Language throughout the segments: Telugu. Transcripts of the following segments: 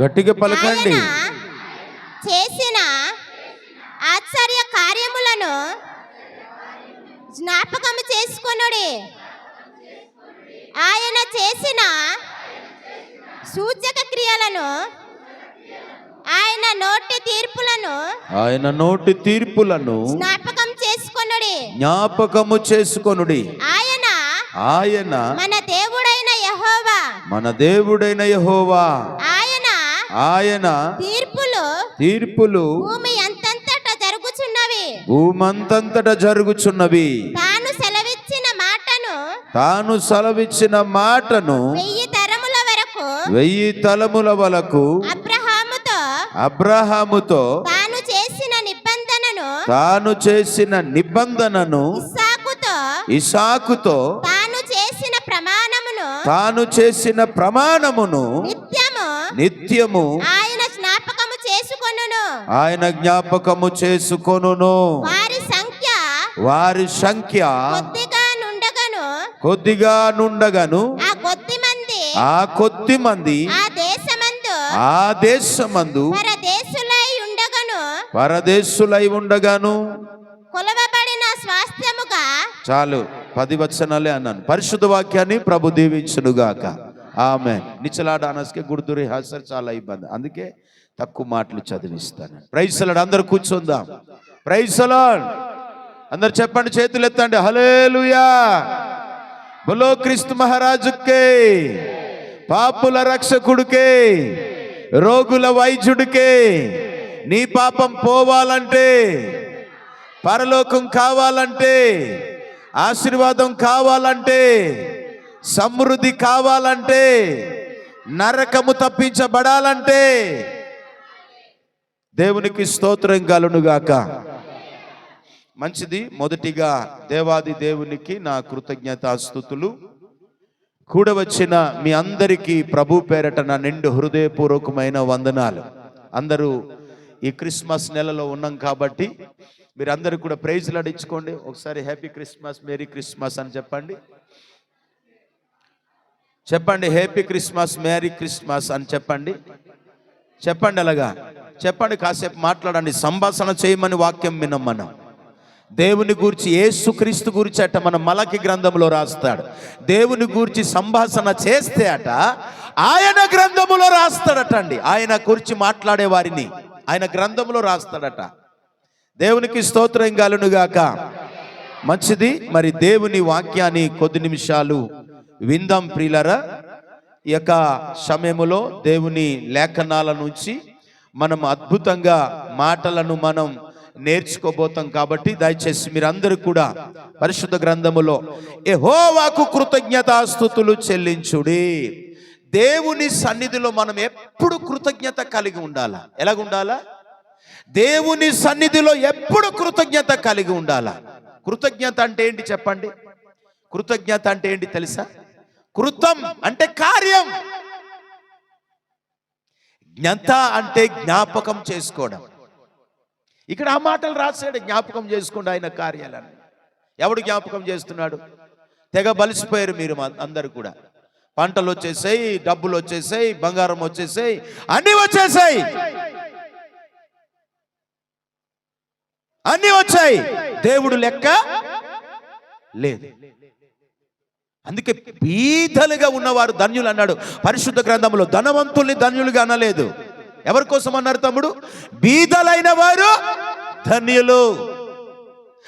గట్టిగా పలకండి. చేసిన ఆశ్చర్య కార్యములను జ్ఞాపకము చేసుకొనుడి. ఆయన చేసిన సూచక క్రియలను ఆయన నోటి తీర్పులను ఆయన నోటి తీర్పులను జ్ఞాపకం చేసుకొనుడి. జ్ఞాపకము చేసుకొనుడి. ఆయన ఆయన మన దేవుడైన యెహోవా. మన దేవుడైన యెహోవా. ఆయన తీర్పులు తీర్పులు భూమి ఎంతంతట జరుగుచున్నవి. భూమంతంతట జరుగుచున్నవి. తాను సెలవిచ్చిన మాటను తాను సెలవిచ్చిన మాటను వెయ్యి తరముల వరకు వెయ్యి తలముల వలకు అబ్రహాముతో అబ్రహాముతో తాను చేసిన నిబంధనను తాను చేసిన నిబంధనను ఇస్సాకుతో ఇసాకుతో తాను చేసిన ప్రమాణమును తాను చేసిన ప్రమాణమును నిత్యము నిత్యము ఆయన జ్ఞాపకము చేసుకొనును. ఆయన జ్ఞాపకము చేసుకొనును. వారి సంఖ్య వారి సంఖ్య కొద్దిగా నుండగను. కొద్దిగా నుండగను. ఆ కొద్ది మంది ఆ కొద్ది మంది ఆ దేశమందు ఆ దేశమందు పరదేశులై ఉండగను. పరదేశులై ఉండగాను. కొలవబడిన స్వాస్థ్యముగా చాలు పది వచనాలే అన్నాను. పరిశుద్ధ వాక్యాన్ని ప్రభు దీవించునుగాక. ఆమె నిచ్చలాడానస్కే అనస్కే గుర్తురి హాసర్ చాలా ఇబ్బంది. అందుకే తక్కువ మాటలు చదివిస్తాను. ప్రైసలాడ్ అందరు కూర్చుందాం. ప్రైసలాడ్ అందరు చెప్పండి చేతులు ఎత్తండి. హలేలుయా బలో క్రీస్తు మహారాజుకే పాపుల రక్షకుడికే రోగుల వైద్యుడికే నీ పాపం పోవాలంటే పరలోకం కావాలంటే ఆశీర్వాదం కావాలంటే సమృద్ధి కావాలంటే నరకము తప్పించబడాలంటే దేవునికి స్తోత్రం కలునుగాక. మంచిది మొదటిగా దేవాది దేవునికి నా కృతజ్ఞతాస్థుతులు కూడవచ్చిన మీ అందరికీ ప్రభు పేరట నా నిండు హృదయపూర్వకమైన వందనాలు. అందరూ ఈ క్రిస్మస్ నెలలో ఉన్నాం కాబట్టి మీరందరూ కూడా ప్రైజ్లు అడించుకోండి ఒకసారి హ్యాపీ క్రిస్మస్ మేరీ క్రిస్మస్ అని చెప్పండి. చెప్పండి హ్యాపీ క్రిస్మస్ మేరీ క్రిస్మస్ అని చెప్పండి. చెప్పండి అలాగా. చెప్పండి కాసేపు మాట్లాడండి. సంభాషణ చేయమని వాక్యం వినం మనం దేవుని గూర్చి ఏసుక్రీస్తు గురించి అట మన మలకి గ్రంథంలో రాస్తాడు. దేవుని గూర్చి సంభాషణ చేస్తే అట ఆయన గ్రంథములో రాస్తాడట అండి ఆయన గురించి మాట్లాడే వారిని ఆయన గ్రంథంలో రాస్తాడట. దేవునికి స్తోత్రం గాలునుగాక. మంచిది మరి దేవుని వాక్యాన్ని కొద్ది నిమిషాలు విందాం ప్రియులరా. ఈ యొక్క సమయములో దేవుని లేఖనాల నుంచి మనం అద్భుతంగా మాటలను మనం నేర్చుకోబోతాం కాబట్టి దయచేసి మీరందరూ కూడా పరిశుద్ధ గ్రంథములో ఎహోవాకు కృతజ్ఞతాస్థుతులు చెల్లించుడి. దేవుని సన్నిధిలో మనం ఎప్పుడు కృతజ్ఞత కలిగి ఉండాలా? ఎలాగుండాలా? దేవుని సన్నిధిలో ఎప్పుడు కృతజ్ఞత కలిగి ఉండాలా? కృతజ్ఞత అంటే ఏంటి చెప్పండి? కృతజ్ఞత అంటే ఏంటి తెలుసా? కృతం అంటే కార్యం. జ్ఞత అంటే జ్ఞాపకం చేసుకోవడం. ఇక్కడ ఆ మాటలు రాశాడు జ్ఞాపకం చేసుకోండి ఆయన కార్యాలను. ఎవడు జ్ఞాపకం చేస్తున్నాడు? తెగ బలిసిపోయారు మీరు మా- అందరు కూడా. పంటలు వచ్చేసాయి డబ్బులు వచ్చేసాయి బంగారం వచ్చేసాయి అన్ని వచ్చేసాయి. అన్ని వచ్చాయి. దేవుడు లెక్క లేదు. అందుకే బీదలుగా ఉన్నవారు ధన్యులు అన్నాడు. పరిశుద్ధ గ్రంథంలో ధనవంతుల్ని ధన్యులుగా అనలేదు. ఎవరి కోసం అన్నారు తమ్ముడు? బీదలైన వారు ధన్యులు.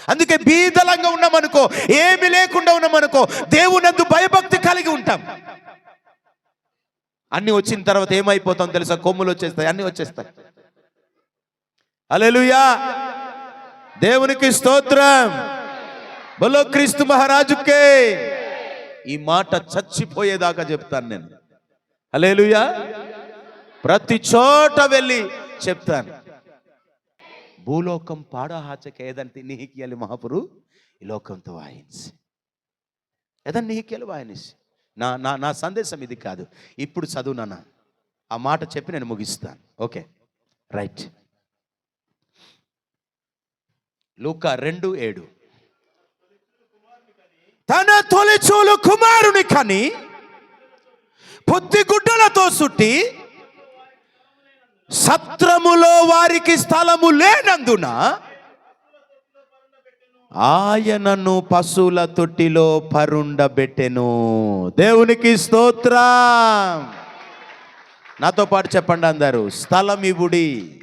అందుకే బీదలంగా ఉన్నామనుకో ఏమి లేకుండా ఉన్నామనుకో దేవునందు భయభక్తి కలిగి ఉంటాం. అన్ని వచ్చిన తర్వాత ఏమైపోతాం తెలుసా? కొమ్ములు వచ్చేస్తాయి అన్ని వచ్చేస్తాయి. అలెలుయా దేవునికి స్తోత్రం. బలో క్రీస్తు మహారాజుకే. ఈ మాట చచ్చిపోయేదాకా చెప్తాను నేను. అలేలుయా ప్రతి చోట వెళ్ళి చెప్తాను. భూలోకం పాడహాచక ఏదంటే నిహికియాలి మహాపురు ఈ లోకంతో వాయించి ఏదన్నా నిహికియాలి వాయనిసి. నా నా నా సందేశం ఇది కాదు. ఇప్పుడు చదువు నాన్న. ఆ మాట చెప్పి నేను ముగిస్తాను. ఓకే. రైట్. లూకా రెండు ఏడు. తన తొలిచూలు కుమారుని కని పొత్తి గుడ్డలతో సుట్టి సత్రములో వారికి స్థలము లేనందున ఆయనను పశువుల తొట్టిలో పరుండబెట్టెను. దేవునికి స్తోత్రం. నాతో పాటు చెప్పండి అందరూ స్థలం ఇవుడి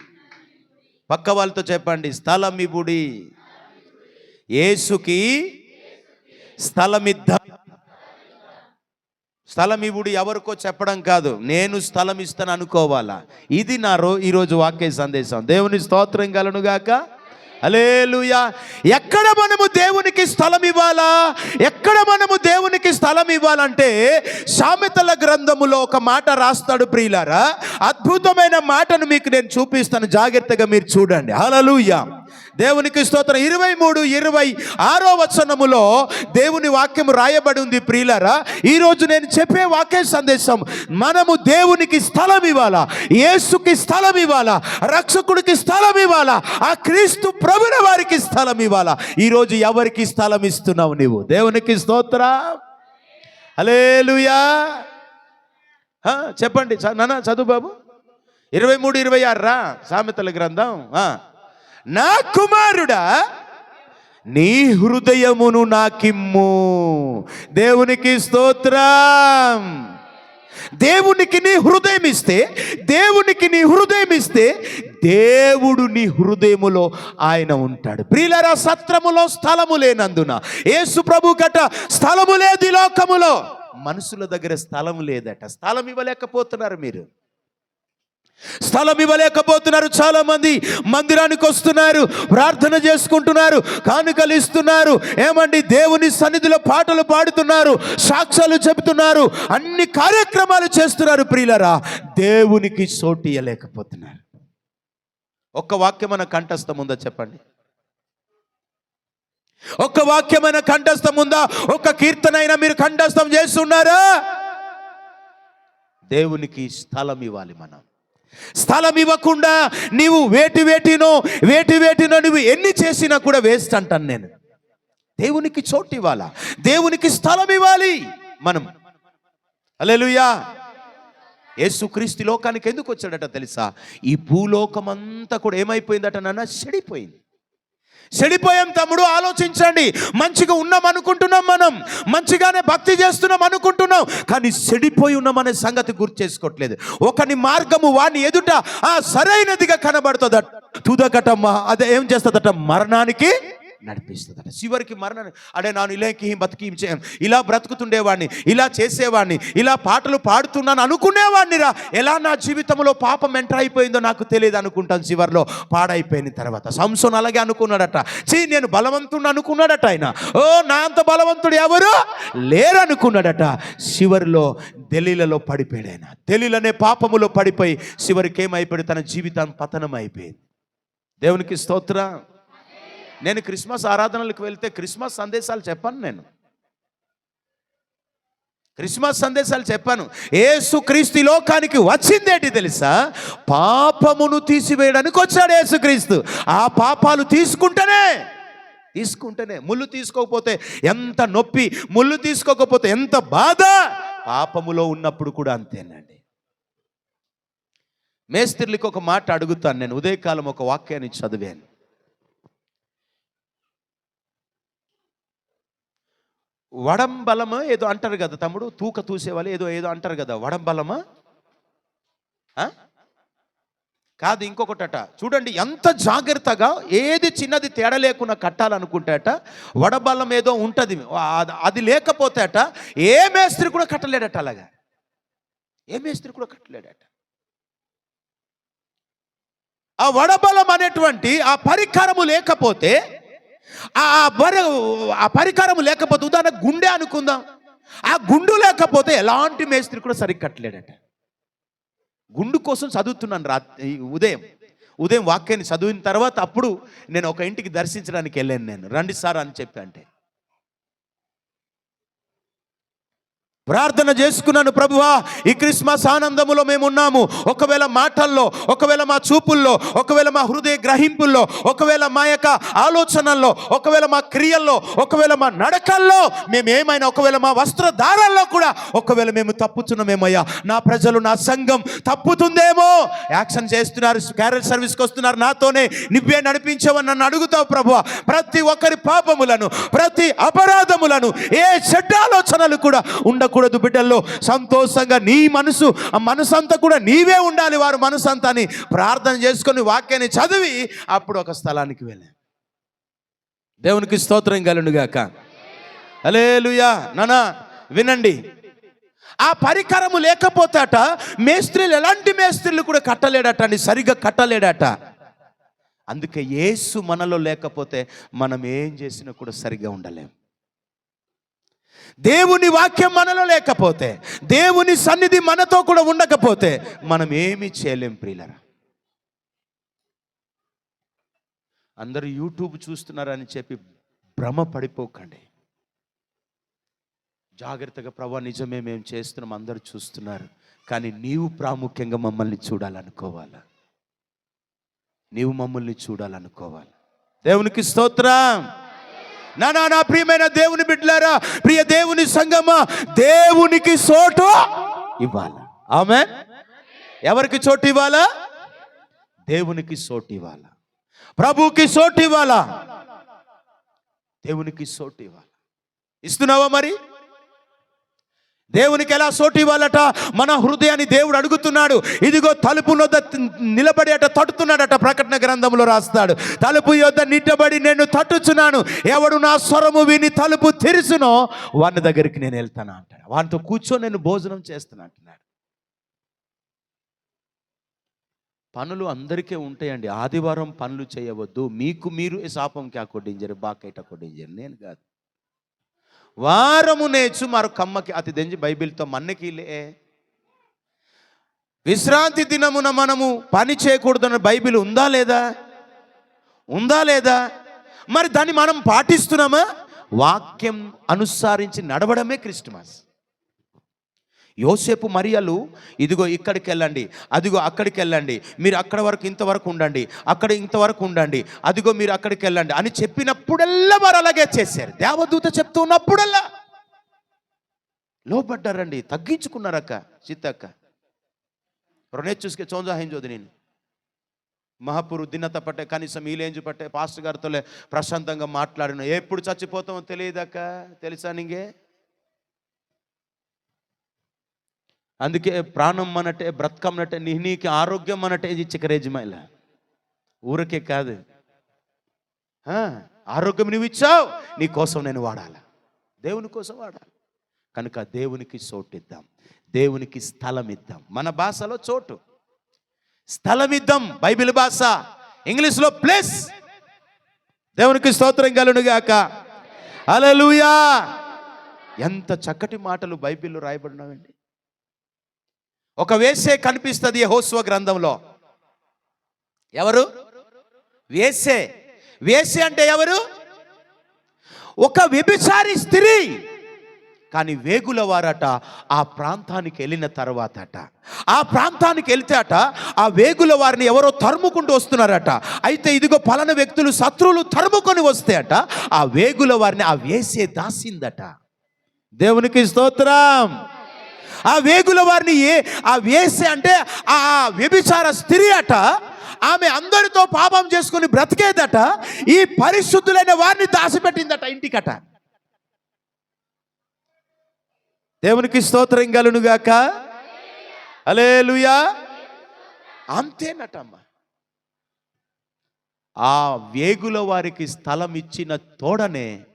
పక్క వాళ్ళతో చెప్పండి స్థలం ఇవుడి యేసుకి స్థలమిద్ద స్థలం ఇవుడు ఎవరికో చెప్పడం కాదు. నేను స్థలం ఇస్తాను అనుకోవాలా? ఇది నా రో ఈరోజు వాక్య సందేశం. దేవుని స్తోత్రం కలనుగాక అలేలుయా ఎక్కడ మనము దేవునికి స్థలం ఇవ్వాలా ఎక్కడ మనము దేవునికి స్థలం ఇవ్వాలంటే సామెతల గ్రంథములో ఒక మాట రాస్తాడు ప్రియులారా. అద్భుతమైన మాటను మీకు నేను చూపిస్తాను. జాగ్రత్తగా మీరు చూడండి. హల్లెలూయా. దేవునికి స్తోత్రం. ఇరవై మూడు ఇరవై ఆరో వచనములో దేవుని వాక్యం రాయబడి ఉంది ప్రియులరా ఈరోజు నేను చెప్పే వాక్య సందేశం మనము దేవునికి స్థలం ఇవ్వాలా? యేసుకి స్థలం ఇవ్వాలా? రక్షకుడికి స్థలం ఇవ్వాలా? ఆ క్రీస్తు ప్రభుల వారికి స్థలం ఇవ్వాలా? ఈరోజు ఎవరికి స్థలం ఇస్తున్నావు నీవు? దేవునికి స్తోత్ర. అలేలుయా చెప్పండి. చ- నాన్న చదువు బాబు. ఇరవై మూడు ఇరవై ఆరు రా. సామెతల గ్రంథం. నా కుమారుడా నీ హృదయమును నాకిమ్ము. దేవునికి స్తోత్రం. దేవునికి నీ హృదయం ఇస్తే దేవునికి నీ హృదయం ఇస్తే దేవుడు నీ హృదయములో ఆయన ఉంటాడు. ప్రియులరా సత్రములో స్థలము లేనందున యేసు ప్రభు గట స్థలము లేదు లోకములో. మనుషుల దగ్గర స్థలం లేదట. స్థలం ఇవ్వలేకపోతున్నారు మీరు. స్థలం ఇవ్వలేకపోతున్నారు చాలామంది. మందిరానికి వస్తున్నారు ప్రార్థన చేసుకుంటున్నారు కానుకలు ఇస్తున్నారు. ఏమండి? దేవుని సన్నిధిలో పాటలు పాడుతున్నారు సాక్ష్యాలు చెబుతున్నారు అన్ని కార్యక్రమాలు చేస్తున్నారు ప్రియులరా. దేవునికి చోటు ఇవ్వలేకపోతున్నారు ఒక్క వాక్యమైన కంఠస్థం ఉందా చెప్పండి? ఒక్క వాక్యమైన కంఠస్థం ఉందా? ఒక్క కీర్తన అయినా మీరు కంఠస్థం చేస్తున్నారా? దేవునికి స్థలం ఇవ్వాలి మనం. స్థలం ఇవ్వకుండా నీవు వేటి వేటినో వేటి వేటినో నువ్వు ఎన్ని చేసినా కూడా వేస్ట్ అంటాను నేను. దేవునికి చోటు ఇవ్వాలా? దేవునికి స్థలం ఇవ్వాలి మనం. అలెలుయా యేసుక్రీస్తు లోకానికి ఎందుకు వచ్చాడట తెలుసా? ఈ భూలోకం అంతా కూడా ఏమైపోయిందట నాన్న? చెడిపోయింది. చెడిపోయాం తమ్ముడు ఆలోచించండి. మంచిగా ఉన్నాం అనుకుంటున్నాం మనం. మంచిగానే భక్తి చేస్తున్నాం అనుకుంటున్నాం. కానీ చెడిపోయి ఉన్నామనే సంగతి గుర్తు చేసుకోవట్లేదు. ఒకని మార్గము వాడిని ఎదుట ఆ సరైనదిగా కనబడుతుందట. తుదకటమ్మ అదే ఏం చేస్తుందట? మరణానికి నడిపిస్తుందట. చివరికి మరణాన్ని అడే నాను ఇలాకి బతికి ఇలా బ్రతుకుతుండేవాడిని ఇలా చేసేవాడిని ఇలా పాటలు పాడుతున్నాను అనుకునేవాడిని రా ఎలా నా జీవితంలో పాపం ఎంటర్ అయిపోయిందో నాకు తెలియదు అనుకుంటాను చివరిలో. పాడైపోయిన తర్వాత సంసోన్ అలాగే అనుకున్నాడట. చీ నేను బలవంతుడు అనుకున్నాడట ఆయన. ఓ నా అంత బలవంతుడు ఎవరు? లేరనుకున్నాడట. చివరిలో ఢిల్లీలలో పడిపోయాడు ఆయన. ఢిల్లీలోనే పాపములో పడిపోయి చివరికి ఏమైపోయాడు? తన జీవితం పతనం అయిపోయింది దేవునికి స్తోత్రం. నేను క్రిస్మస్ ఆరాధనలకు వెళ్తే క్రిస్మస్ సందేశాలు చెప్పాను నేను. క్రిస్మస్ సందేశాలు చెప్పాను. ఏసు క్రీస్తు లోకానికి వచ్చిందేంటి తెలుసా? పాపమును తీసివేయడానికి వచ్చాడు ఏసుక్రీస్తు ఆ పాపాలు తీసుకుంటేనే తీసుకుంటేనే. ముళ్ళు తీసుకోకపోతే ఎంత నొప్పి ముళ్ళు తీసుకోకపోతే ఎంత బాధ? పాపములో ఉన్నప్పుడు కూడా అంతేనండి. మేస్త్రిలకు ఒక మాట అడుగుతాను నేను. ఉదయకాలం ఒక వాక్యాన్ని చదివాను. వడంబలమా ఏదో అంటారు కదా తమ్ముడు తూక తూసేవాళ్ళు ఏదో ఏదో అంటారు కదా వడంబలమా? కాదు ఇంకొకటట చూడండి ఎంత జాగ్రత్తగా ఏది చిన్నది తేడా లేకుండా కట్టాలనుకుంటేట వడబలం ఏదో ఉంటుంది అది- అది ఏ మేస్త్రి కూడా కట్టలేడట అలాగా. ఏ మేస్త్రి కూడా కట్టలేడట. ఆ వడబలం అనేటువంటి ఆ పరికరము లేకపోతే ఆ బర ఆ పరికరం లేకపోతే ఉదాహరణ గుండె అనుకుందాం. ఆ గుండు లేకపోతే ఎలాంటి మేస్త్రి కూడా సరిగ్గా కట్టలేడట. గుండు కోసం చదువుతున్నాను రా ఉదయం. ఉదయం వాక్యాన్ని చదివిన తర్వాత అప్పుడు నేను ఒక ఇంటికి దర్శించడానికి వెళ్ళాను నేను. రండి సార్ అని చెప్పి అంటే. ప్రార్థన చేసుకున్నాను ప్రభువా ఈ క్రిస్మస్ ఆనందములో మేమున్నాము. ఒకవేళ మాటల్లో ఒకవేళ మా చూపుల్లో ఒకవేళ మా హృదయ గ్రహింపుల్లో ఒకవేళ మా యొక్క ఆలోచనల్లో ఒకవేళ మా క్రియల్లో ఒకవేళ మా నడకల్లో మేము ఏమైనా ఒకవేళ మా వస్త్రధారాల్లో కూడా ఒకవేళ మేము తప్పుతున్నామేమయ్యా నా ప్రజలు నా సంఘం తప్పుతుందేమో. యాక్షన్ చేస్తున్నారు క్యారెల్ సర్వీస్కి వస్తున్నారు నాతోనే నువ్వే నడిపించవని నన్ను అడుగుతావు ప్రభువా. ప్రతి ఒక్కరి పాపములను ప్రతి అపరాధములను ఏ చెడ్డ ఆలోచనలు కూడా ఉండకూడదు బిడ్డల్లో. సంతోషంగా నీ మనసు ఆ మనసు అంతా కూడా నీవే ఉండాలి వారు మనసు అంతా అని ప్రార్థన చేసుకొని వాక్యాన్ని చదివి అప్పుడు ఒక స్థలానికి వెళ్ళాను దేవునికి స్తోత్రం కలుగుగాక అలేలుయా నానా వినండి. ఆ పరికరము లేకపోతాట మేస్త్రీలు ఎలాంటి మేస్త్రీలు కూడా కట్టలేడట అండి సరిగ్గా కట్టలేడట. అందుకే యేసు మనలో లేకపోతే మనం ఏం చేసినా కూడా సరిగ్గా ఉండలేము దేవుని వాక్యం మనలో లేకపోతే దేవుని సన్నిధి మనతో కూడా ఉండకపోతే మనం ఏమీ చేయలేం ప్రియులరా. అందరూ యూట్యూబ్ చూస్తున్నారని చెప్పి భ్రమ పడిపోకండి. జాగ్రత్తగా ప్రభా నిజమే మేము చేస్తున్నాం అందరూ చూస్తున్నారు. కానీ నీవు ప్రాముఖ్యంగా మమ్మల్ని చూడాలనుకోవాలా? నీవు మమ్మల్ని చూడాలనుకోవాలి? దేవునికి స్తోత్రం. నా నా నా ప్రియమైన దేవుని బిడ్డలారా ప్రియ దేవుని సంగమా దేవునికి చోటు ఇవ్వాలా? ఆమె ఎవరికి చోటు ఇవ్వాలా? దేవునికి చోటు ఇవ్వాలా? ప్రభుకి చోటు ఇవ్వాలా? దేవునికి చోటు ఇవ్వాలా? ఇస్తున్నావా మరి? దేవునికి ఎలా సోటు ఇవ్వాలట? మన హృదయాన్ని దేవుడు అడుగుతున్నాడు. ఇదిగో తలుపు నొద్ద నిలబడి అట తట్టుతున్నాడట ప్రకటన గ్రంథంలో రాస్తాడు. తలుపు యొద్ద నిట్టబడి నేను తట్టుచున్నాను. ఎవడు నా స్వరము విని తలుపు తెరిచునో వాని దగ్గరికి నేను వెళ్తాను అంటాడు. వానితో కూర్చొని నేను భోజనం చేస్తాను అంటున్నాడు. పనులు అందరికీ ఉంటాయండి. ఆదివారం పనులు చేయవద్దు. మీకు మీరు ఈ శాపం క్యా కొట్టించారు బాకైట కొట్టించారు నేను కాదు. వారము నేర్చు మరో కమ్మకి అతి దెంజి బైబిల్తో మన్నకిలే. విశ్రాంతి దినమున మనము పని చేయకూడదన్న బైబిల్ ఉందా లేదా? ఉందా లేదా? మరి దాన్ని మనం పాటిస్తున్నామా? వాక్యం అనుసరించి నడవడమే క్రిస్టమస్ యోసేపు మరియలు ఇదిగో ఇక్కడికి వెళ్ళండి అదిగో అక్కడికి వెళ్ళండి మీరు అక్కడ వరకు ఇంతవరకు ఉండండి అక్కడ ఇంతవరకు ఉండండి అదిగో మీరు అక్కడికి వెళ్ళండి అని చెప్పినప్పుడల్లా వారు అలాగే చేశారు. దేవదూత చెప్తూ ఉన్నప్పుడల్లా లోపడ్డారండి తగ్గించుకున్నారక్క సీతక్క. రొనే చూసుకే చోంజా హెంజోది నేను. మహాపురు దిన్నత పట్టే కనీసం ఈలేంజు పట్టే పాస్టర్ గారితో ప్రశాంతంగా మాట్లాడిన. ఎప్పుడు చచ్చిపోతామో తెలియదక్క తెలుసా నీకే అందుకే ప్రాణం మనటే బ్రతకమనటే నీ నీకు ఆరోగ్యం అనటే ఇది చికరేజమైల ఊరకే కాదు. ఆరోగ్యం నువ్వు ఇచ్చావు నీ కోసం నేను వాడాలి? దేవుని కోసం వాడాలి? కనుక దేవునికి చోటు ఇద్దాం దేవునికి స్థలం ఇద్దాం మన భాషలో చోటు. స్థలం ఇద్దాం బైబిల్ భాష. ఇంగ్లీష్లో ప్లేస్. దేవునికి స్తోత్రం కలునుగాక అలలుయా ఎంత చక్కటి మాటలు బైబిల్లో రాయబడినవండి. ఒక వేసే కనిపిస్తుంది హోస్వ గ్రంథంలో. ఎవరు? వేసే. వేసే అంటే ఎవరు? ఒక వ్యభిచారి స్త్రీ. కానీ వేగుల వారట ఆ ప్రాంతానికి వెళ్ళిన తర్వాత అట ఆ ప్రాంతానికి వెళ్తే అట ఆ వేగుల వారిని ఎవరో తరుముకుంటూ వస్తున్నారట. అయితే ఇదిగో పలాన వ్యక్తులు శత్రువులు తరుముకొని వస్తే అట ఆ వేగుల వారిని ఆ వేసే దాసిందట. దేవునికి స్తోత్రం. ఆ వేగుల వారిని ఏ ఆ వేసే అంటే ఆ వ్యభిచార స్త్రీ అట ఆమె అందరితో పాపం చేసుకుని బ్రతికేదట ఈ పరిశుద్ధులైన వారిని దాచిపెట్టిందట ఇంటికట. దేవునికి స్తోత్రం అలే అలేలుయా అంతేనటమ్మా. ఆ వేగుల వారికి స్థలం ఇచ్చిన తోడనే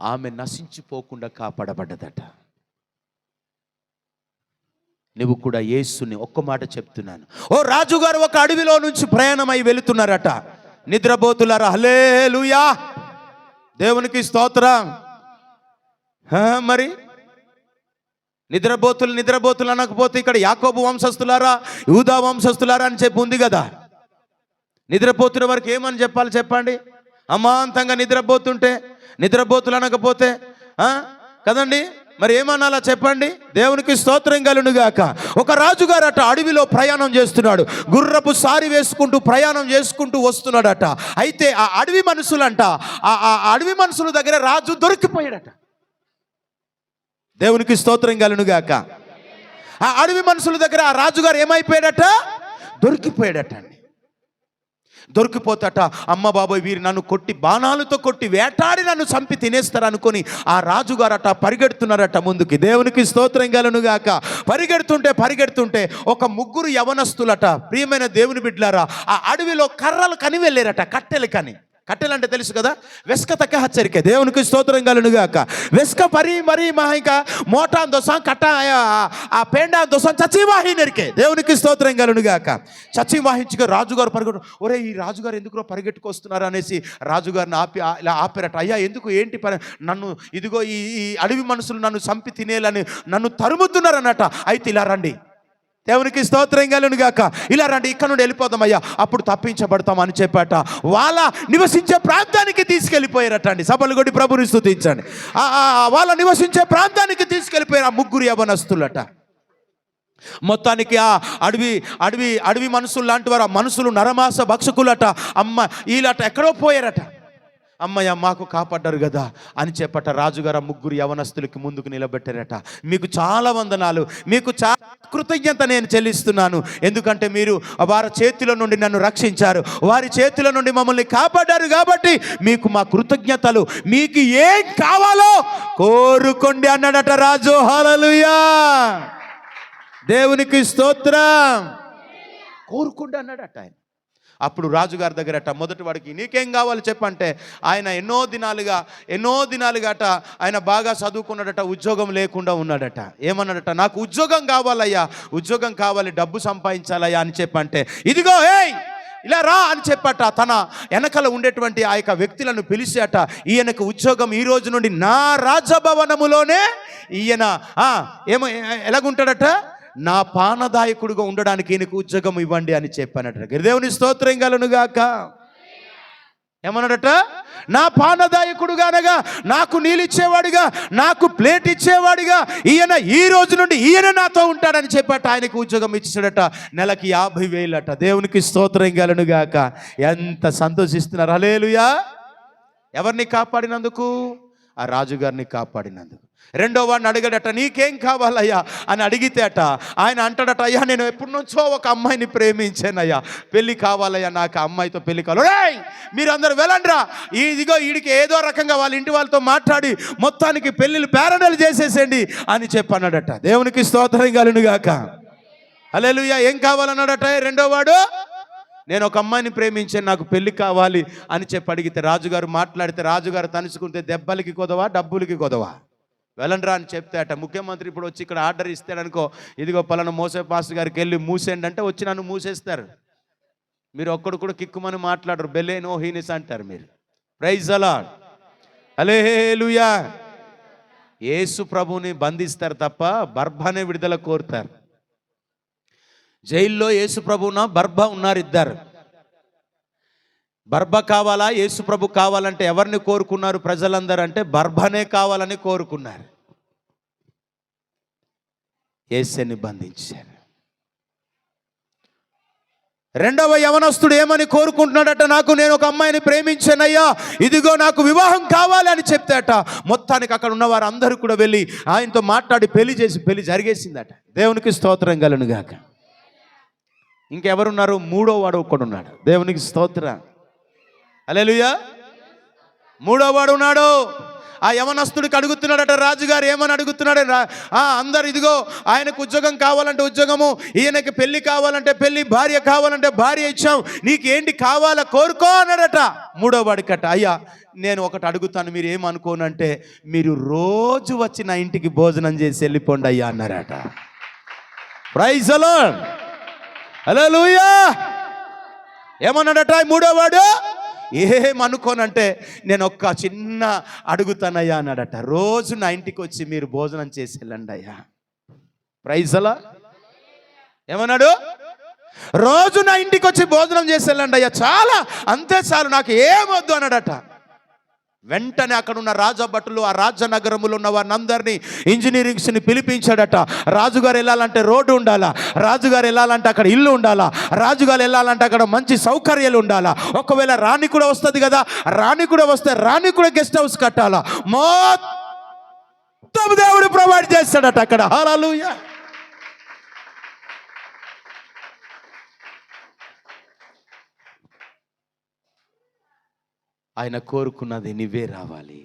ఆమె నశించిపోకుండా కాపాడబడ్డదట. నువ్వు కూడా యేసుని ఒక్క మాట చెప్తున్నాను. ఓ రాజుగారు ఒక అడవిలో నుంచి ప్రయాణమై వెళుతున్నారట. నిద్రపోతున్నారా హలేలుయా దేవునికి స్తోత్రం. మరి? నిద్రపోతులు నిద్రపోతులు అనకపోతే ఇక్కడ యాకోబు వంశస్థులారా యూదా వంశస్థులారా అని చెప్పి ఉంది కదా. నిద్రపోతున్న వరకు ఏమని చెప్పాలి చెప్పండి? అమాంతంగా నిద్రపోతుంటే నిద్రపోతులు అనకపోతే కదండి? మరి ఏమనాలా చెప్పండి? దేవునికి స్తోత్రం కలునుగాక ఒక రాజుగారు అట అడవిలో ప్రయాణం చేస్తున్నాడు. గుర్రపు సారి వేసుకుంటూ ప్రయాణం చేసుకుంటూ వస్తున్నాడట. అయితే ఆ అడవి మనుషులంట ఆ ఆ అడవి మనుషుల దగ్గర రాజు దొరికిపోయాడట. దేవునికి స్తోత్రం కలునుగాక ఆ అడవి మనుషుల దగ్గర ఆ రాజుగారు ఏమైపోయాడట? దొరికిపోయాడట అండి. దొరికిపోతాట. అమ్మ బాబోయ్ వీరు నన్ను కొట్టి బాణాలతో కొట్టి వేటాడి నన్ను చంపి తినేస్తారు అనుకొని ఆ రాజుగారట పరిగెడుతున్నారట ముందుకి. దేవునికి స్తోత్రం గలనుగాక పరిగెడుతుంటే పరిగెడుతుంటే ఒక ముగ్గురు యవనస్తులట. ప్రియమైన దేవుని బిడ్డలారా ఆ అడవిలో కర్రలు కని వెళ్ళారట కట్టెలు కని. కట్టెలు అంటే తెలుసు కదా? వెస్క తక్క హెచ్చరిక. దేవునికి స్తోత్రం కలునుగాక వెస్క పరి మహ ఇంకా మోటాన్ దోసం కట్ట ఆ- ఆ పేండా దోసం చచ్చివాహి నరికే. దేవునికి స్తోత్రం కలునుగాక చచ్చివాహించుగా రాజుగారు పరిగెట్టు ఒరే ఈ రాజుగారు ఎందుకు పరిగెట్టుకొస్తున్నారు అనేసి రాజుగారిని ఆపి ఇలా ఆపారట. అయ్యా ఎందుకు ఏంటి పని నన్ను ఇదిగో ఈ ఈ అడవి మనుషులు నన్ను చంపి తినేయాలని నన్ను తరుముతున్నారన్నట. అయితే ఇలా రండి. దేవునికి స్తోత్రం కలను గాక. ఇలా రండి ఇక్కడ నుండి వెళ్ళిపోదామయ్యా అప్పుడు తప్పించబడతాం అని చెప్పాట. వాళ్ళ నివసించే ప్రాంతానికి తీసుకెళ్ళిపోయారట అండి. సభలు కొట్టి ప్రభుని స్థుతించండి. వాళ్ళ నివసించే ప్రాంతానికి తీసుకెళ్ళిపోయారు ఆ ముగ్గురు యవనస్తులట. మొత్తానికి ఆ అడవి అడవి అడవి మనుషులు లాంటి వారు ఆ మనుషులు నరమాస భక్షకులట. అమ్మ వీళ్ళట ఎక్కడో పోయారట. అమ్మయ్య మాకు కాపాడ్డారు కదా అని చెప్పట రాజుగారు ఆ ముగ్గురు యవనస్తులకి ముందుకు నిలబెట్టారట. మీకు చాలా వందనాలు మీకు చాలా కృతజ్ఞత నేను చెల్లిస్తున్నాను. ఎందుకంటే మీరు వారి చేతిలో నుండి నన్ను రక్షించారు. వారి చేతిలో నుండి మమ్మల్ని కాపాడారు కాబట్టి మీకు మా కృతజ్ఞతలు. మీకు ఏం కావాలో కోరుకోండి అన్నాడట రాజు. హలలుయా దేవునికి స్తోత్రం. కోరుకోండి అన్నాడట ఆయన. అప్పుడు రాజుగారి దగ్గరట మొదటి వాడికి నీకేం కావాలి చెప్పంటే ఆయన ఎన్నో దినాలుగా ఎన్నో దినాలుగా అట ఆయన బాగా చదువుకున్నాడట ఉద్యోగం లేకుండా ఉన్నాడట. ఏమన్నాడట నాకు ఉద్యోగం కావాలయ్యా ఉద్యోగం కావాలి డబ్బు సంపాదించాలయ్యా అని చెప్పంటే ఇదిగో ఏయ్ ఇలా రా అని చెప్పట. తన వెనకల ఉండేటువంటి ఆ యొక్క వ్యక్తులను పిలిచాట ఈయనకు ఉద్యోగం ఈ రోజు నుండి నా రాజభవనములోనే ఈయన ఏమో ఎలాగుంటాడట? నా పానదాయకుడుగా ఉండడానికి ఈయనకు ఉద్యోగం ఇవ్వండి అని చెప్పానట. దేవుని స్తోత్రం గలనుగాక ఏమన్నాడట? నా పానదాయకుడుగా అనగా నాకు నీళ్ళిచ్చేవాడిగా నాకు ప్లేట్ ఇచ్చేవాడిగా ఈయన ఈ రోజు నుండి ఈయన నాతో ఉంటాడని చెప్పట ఆయనకు ఉద్యోగం ఇచ్చాడట నెలకి యాభై వేలట. దేవునికి స్తోత్రం గలనుగాక ఎంత సంతోషిస్తున్నారు. అలేలుయా ఎవరిని కాపాడినందుకు? ఆ రాజుగారిని కాపాడినందుకు. రెండో వాడిని అడిగాడట నీకేం కావాలయ్యా? అని అడిగితే అట ఆయన అంటాడట అయ్యా నేను ఎప్పటి నుంచో ఒక అమ్మాయిని ప్రేమించానయ్యా. పెళ్ళి కావాలయ్యా నాకు అమ్మాయితో పెళ్ళి కావాలి. మీరు మీరందరూ వెళ్ళండిరా. ఇదిగో వీడికి ఏదో రకంగా వాళ్ళ ఇంటి వాళ్ళతో మాట్లాడి మొత్తానికి పెళ్ళిళ్ళు పేరణలు చేసేసేయండి అని చెప్పన్నాడట. దేవునికి స్తోత్రం కలునుగాక అలెలుయ్యా ఏం కావాలన్నాడట రెండో వాడు? నేను ఒక అమ్మాయిని ప్రేమించాను నాకు పెళ్ళి కావాలి అని చెప్పి అడిగితే రాజుగారు మాట్లాడితే రాజుగారు తనుచుకుంటే దెబ్బలకి కొదవా డబ్బులకి కొదవా? వెళ్ళండ్రా అని చెప్తే అట ముఖ్యమంత్రి ఇప్పుడు వచ్చి ఇక్కడ ఆర్డర్ ఇస్తాడనుకో ఇదిగో పలానా మోసే పాస్ గారికి వెళ్ళి మూసేయండి అంటే వచ్చి నన్ను మూసేస్తారు. మీరు ఒక్కడు కూడా కిక్కుమని మాట్లాడరు బెలేనో హీనిస్ అంటారు మీరు. ప్రైజ్ అలా అలేలుయా యేసు ప్రభుని బంధిస్తారు తప్ప బర్భనే విడుదల కోరుతారు. జైల్లో యేసుప్రభున బర్భ ఉన్నారు ఇద్దరు. బర్భ కావాలా? యేసుప్రభు కావాలంటే ఎవరిని కోరుకున్నారు ప్రజలందరూ అంటే బర్భనే కావాలని కోరుకున్నారు. ఏసని బంధించారు రెండవ యవనస్తుడు ఏమని కోరుకుంటున్నాడట? నాకు నేను ఒక అమ్మాయిని ప్రేమించానయ్యా. ఇదిగో నాకు వివాహం కావాలి అని చెప్తాట. మొత్తానికి అక్కడ ఉన్న వారు అందరూ కూడా వెళ్ళి ఆయనతో మాట్లాడి పెళ్ళి చేసి పెళ్ళి జరిగేసిందట. దేవునికి స్తోత్రం గలనుగాక గాక. ఇంకెవరున్నారు? మూడో వాడు ఒకడున్నాడు దేవునికి స్తోత్ర. అలెలుయా మూడో వాడు ఉన్నాడు. ఆ యవనస్తుడికి అడుగుతున్నాడట రాజుగారు ఏమని అడుగుతున్నాడు? రా- అందరు ఇదిగో ఆయనకు ఉద్యోగం కావాలంటే ఉద్యోగము ఈయనకి పెళ్ళి కావాలంటే పెళ్ళి భార్య కావాలంటే భార్య ఇచ్చాం నీకు ఏంటి కావాలా కోరుకో అన్నాడట. మూడో వాడికట అయ్యా నేను ఒకటి అడుగుతాను మీరు ఏమనుకోనంటే మీరు రోజు వచ్చి నా ఇంటికి భోజనం చేసి వెళ్ళిపోండి అయ్యా అన్నారట. ప్రైజ్ అలో హలో హల్లెలూయా! ఏమన్నాడట మూడో వాడు? ఏమనుకోనంటే నేను ఒక్క చిన్న అడుగుతానయ్యా అన్నాడట. రోజు నా ఇంటికి వచ్చి మీరు భోజనం చేసి వెళ్ళండి అయ్యా. ప్రైజలా ఏమన్నాడు? రోజు నా ఇంటికి వచ్చి భోజనం చేసి వెళ్ళండి అయ్యా. చాలా అంతే చాలు నాకు ఏమొద్దు అన్నాడట. వెంటనే అక్కడ ఉన్న రాజభటులు ఆ రాజనగరములో ఉన్న వారిని ఇంజనీరింగ్స్ని పిలిపించాడట. రాజుగారు వెళ్ళాలంటే రోడ్డు ఉండాలా? రాజుగారు వెళ్ళాలంటే అక్కడ ఇల్లు ఉండాలా? రాజుగారు వెళ్ళాలంటే అక్కడ మంచి సౌకర్యాలు ఉండాలా? ఒకవేళ రాణి కూడా వస్తుంది కదా? రాణి కూడా వస్తే రాణి కూడా గెస్ట్ హౌస్ కట్టాలా? మొత్తం దేవుడు ప్రొవైడ్ చేస్తాడట అక్కడ. హాలూయా ఆయన కోరుకున్నది నువ్వే రావాలి.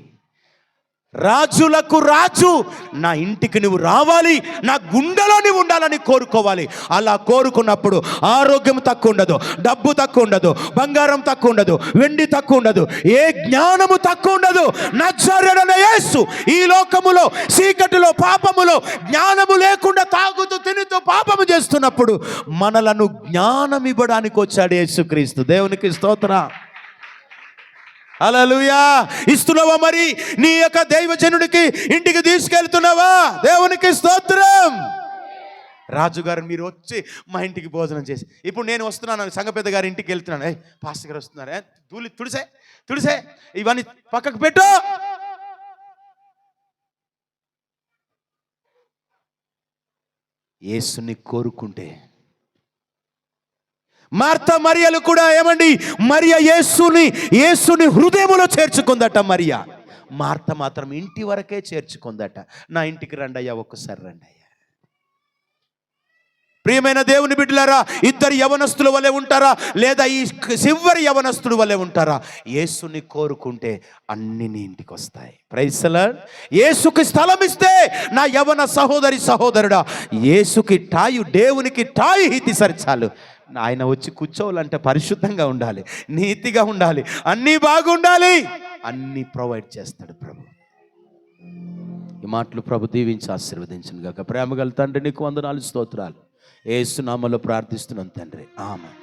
రాజులకు రాజు నా ఇంటికి నువ్వు రావాలి నా గుండెలో నువ్వు ఉండాలని కోరుకోవాలి. అలా కోరుకున్నప్పుడు ఆరోగ్యం తక్కువ ఉండదు డబ్బు తక్కువ ఉండదు బంగారం తక్కువ ఉండదు వెండి తక్కువ ఉండదు ఏ జ్ఞానము తక్కువ ఉండదు. నచ్చరుడైన యేసు ఈ లోకములో చీకటిలో పాపములో జ్ఞానము లేకుండా తాగుతూ తినుతూ పాపము చేస్తున్నప్పుడు మనలను జ్ఞానం ఇవ్వడానికి వచ్చాడు యేసుక్రీస్తు. దేవునికి స్తోత్ర. అలలుయా ఇస్తున్నావా మరి? నీ యొక్క దైవజనుడికి ఇంటికి తీసుకెళ్తున్నావా? దేవునికి స్తోత్రం. రాజుగారు మీరు వచ్చి మా ఇంటికి భోజనం చేసి ఇప్పుడు నేను వస్తున్నాను సంగపెద్ద గారి ఇంటికి వెళ్తున్నాను. ఏ పాస్ గారు వస్తున్నారు. ఏ, తుడిసే తుడిసే ఇవన్నీ పక్కకు పెట్టు. యేసుని కోరుకుంటే మార్త మరియలు కూడా ఏమండి? మరియ యేసుని యేసుని హృదయములో చేర్చుకుందట మరియ. మార్త మాత్రం ఇంటి వరకే చేర్చుకుందట. నా ఇంటికి రండయ్యా ఒక్కసారి రండయ్యా. ప్రియమైన దేవుని బిడ్డలారా ఇద్దరు యవనస్తుల వలె ఉంటారా? లేదా ఈ చివరి యవనస్తుడు వలె ఉంటారా? యేసుని కోరుకుంటే అన్ని నీ ఇంటికి వస్తాయి. ప్రైసలర్ యేసుకి స్థలం ఇస్తే నా యవన సహోదరి సహోదరుడా యేసుకి టాయు దేవునికి టాయి హితి సరిచాలు ఆయన వచ్చి కూర్చోవాలంటే పరిశుద్ధంగా ఉండాలి నీతిగా ఉండాలి అన్నీ బాగుండాలి. అన్నీ ప్రొవైడ్ చేస్తాడు ప్రభు. ఈ మాటలు ప్రభు దీవించి ఆశీర్వదించను గాక ప్రేమ గల తండ్రి నీకు వందనాలు స్తోత్రాలు. ఏసునామలో ప్రార్థిస్తున్నాను తండ్రి. ఆమె